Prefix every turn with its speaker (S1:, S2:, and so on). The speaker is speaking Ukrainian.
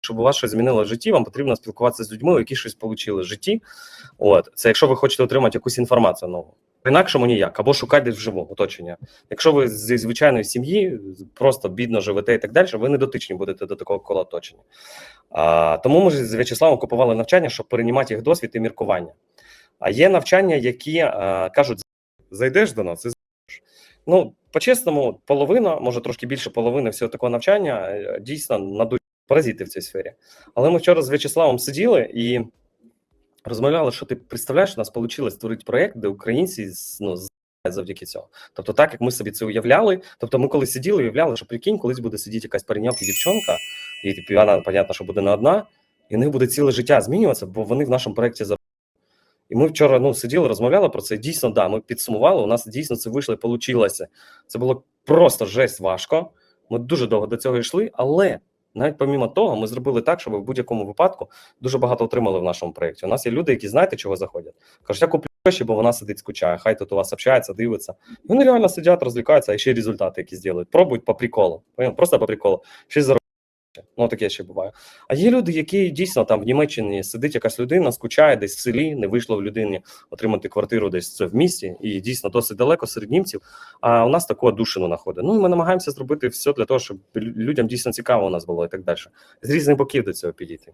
S1: щоб у вас щось змінило в житті, вам потрібно спілкуватися з людьми, які щось отримали в житті. От це якщо ви хочете отримати якусь інформацію нову. Інакшому ніяк, або шукати десь вживу оточення. Якщо ви зі звичайної сім'ї просто бідно живете і так далі, ви не дотичні будете до такого кола оточення. А, тому ми з В'ячеславом купували навчання, щоб переймати їх досвід і міркування. А є навчання, які а, кажуть: зайдеш до нас і зайдеш. Ну, по-чесному, половина, може трошки більше половини всього такого навчання е, дійсно надуть паразити в цій сфері. Але ми вчора з В'ячеславом сиділи і розмовляли, що ти представляєш, у нас вийшло створити проєкт, де українці ну, завдяки цього. Тобто, так як ми собі це уявляли. Тобто, ми коли сиділи, уявляли, що прикинь, колись буде сидіти якась пареньок і дівчонка, і типу, вона, понятно, що буде не одна, і в них буде ціле життя змінюватися, бо вони в нашому проєкті за. І ми вчора ну, сиділи, розмовляли про це. І Дійсно, да, ми підсумували. У нас дійсно це вийшло і вийшло. Це було просто жесть важко. Ми дуже довго до цього йшли, але навіть помімо того, ми зробили так, щоб в будь-якому випадку дуже багато отримали в нашому проєкті. У нас є люди, які знаєте, чого заходять. Кажуть, я куплю гроші, бо вона сидить, скучає. Хай тут у вас общається, дивиться. Вони реально сидять, розвлікаються, а ще й результати які зроблять. Пробують по приколу. Просто по приколу. Щось заробляють. Ну, таке ще буває. А є люди, які дійсно там в Німеччині сидить якась людина, скучає десь в селі, не вийшло в людині отримати квартиру десь це в місті, і дійсно досить далеко серед німців. А у нас таку душину знаходить. Ну ми намагаємося зробити все для того, щоб людям дійсно цікаво у нас було і так далі. З різних боків до цього підійти.